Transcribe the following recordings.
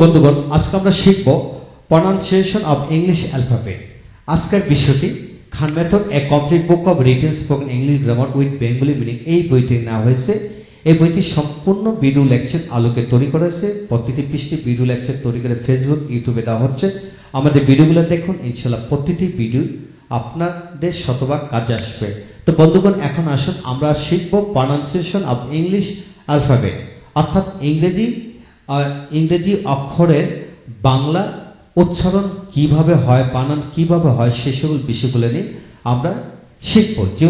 বন্ধুগণ, আজকে আমরা শিখব প্রনাউন্সিয়েশন অফ ইংলিশ অ্যালফাবেট আজকের বিষয়টি, Khan method a complete book of written spoken English grammar with Bengali meaning এই বইটি নেওয়া হয়েছে। এই বইটি সম্পূর্ণ ভিডিও লেকচার আলোকে তৈরি করা হয়েছে। প্রতিটি পৃষ্ঠে ভিডিও লেকচার তৈরি করে ফেসবুক ইউটিউবে দেওয়া হচ্ছে। আমাদের ভিডিওগুলো দেখুন, ইনশাল্লাহ প্রতিটি ভিডিও আপনাদের শতভাগ কাজে আসবে। তো বন্ধুগণ, এখন আসুন, আমরা শিখব প্রনাউন্সিয়েশন অব ইংলিশ অ্যালফাবেট অর্থাৎ ইংরেজি ইংরেজি অক্ষরের বাংলা উচ্চারণ কীভাবে হয়, বানান কীভাবে হয়, সে সকল বিষয়গুলো নিয়ে আমরা শিখব। যে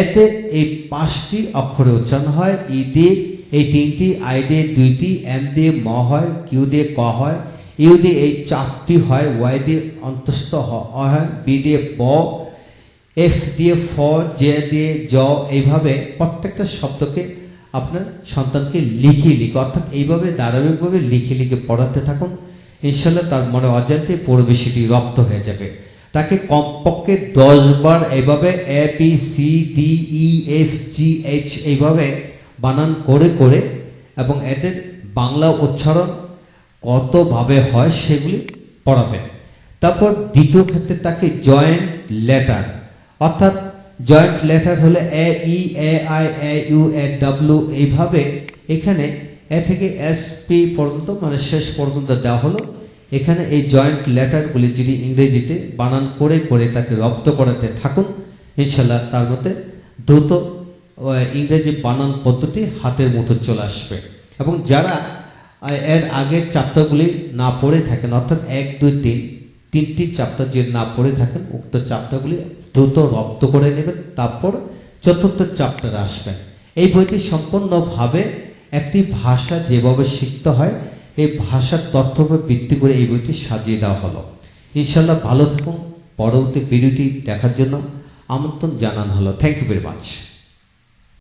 এতে এই পাঁচটি অক্ষরে উচ্চারণ হয়, ই দিয়ে এই তিনটি, আই দিয়ে দুইটি এম দিয়ে ম হয়, কিউ দিয়ে ক হয়, ইউ দিয়ে এই চারটি হয়, ওয়াই দিয়ে অন্তস্থ হয়, বি দিয়ে ব, এফ দিয়ে ফ, জে দিয়ে জ, এইভাবে প্রত্যেকটা শব্দকে আপনার সন্তানকে লিখে লিখে, অর্থাৎ এইভাবে, ধারাবাহিকভাবে লিখে লিখে পড়াতে থাকুন। ইনশাল্লাহ তার মনে অজান্তে পড়বে সেটি রপ্ত হয়ে যাবে। তাকে কমপক্ষে দশ বার এইভাবে A B C D E F G H এইভাবে বানান করে করে এবং এদের বাংলা উচ্চারণ কতভাবে হয় সেগুলি পড়াবেন। তারপর দ্বিতীয় ক্ষেত্রে তাকে জয়েন্ট লেটার অর্থাৎ জয়েন্ট লেটার হলে A E A I A U A W এইভাবে এখানে এ থেকে এস পি পর্যন্ত মানে শেষ পর্যন্ত দেওয়া হলো। এখানে এই জয়েন্ট লেটারগুলি যিনি ইংরেজিতে বানান করে করে তাকে রপ্ত করাতে থাকুন ইনশাল্লাহ তার মধ্যে দ্রুত ইংরেজি বানান পদ্ধতি হাতের মুঠো চলে আসবে। এবং যারা এর আগের চ্যাপ্টারগুলি না পড়ে থাকেন, অর্থাৎ এক, দুই, তিন তিনটি চ্যাপ্টার যদি না পড়ে থাকেন, উক্ত চ্যাপ্টারগুলি দ্রুত রপ্ত করে নেবেন, তারপর চতুর্থ চ্যাপ্টার আসবেন এই বইটি সম্পূর্ণভাবে একটি ভাষা যেভাবে শিখতে হয়, এই ভাষার তথ্য উপর ভিত্তি করে এই বইটি সাজিয়ে দেওয়া হলো। ইনশাল্লাহ ভালো থাকুন। পরবর্তী ভিডিওটি দেখার জন্য আমন্ত্রণ জানানো হলো। Thank you very much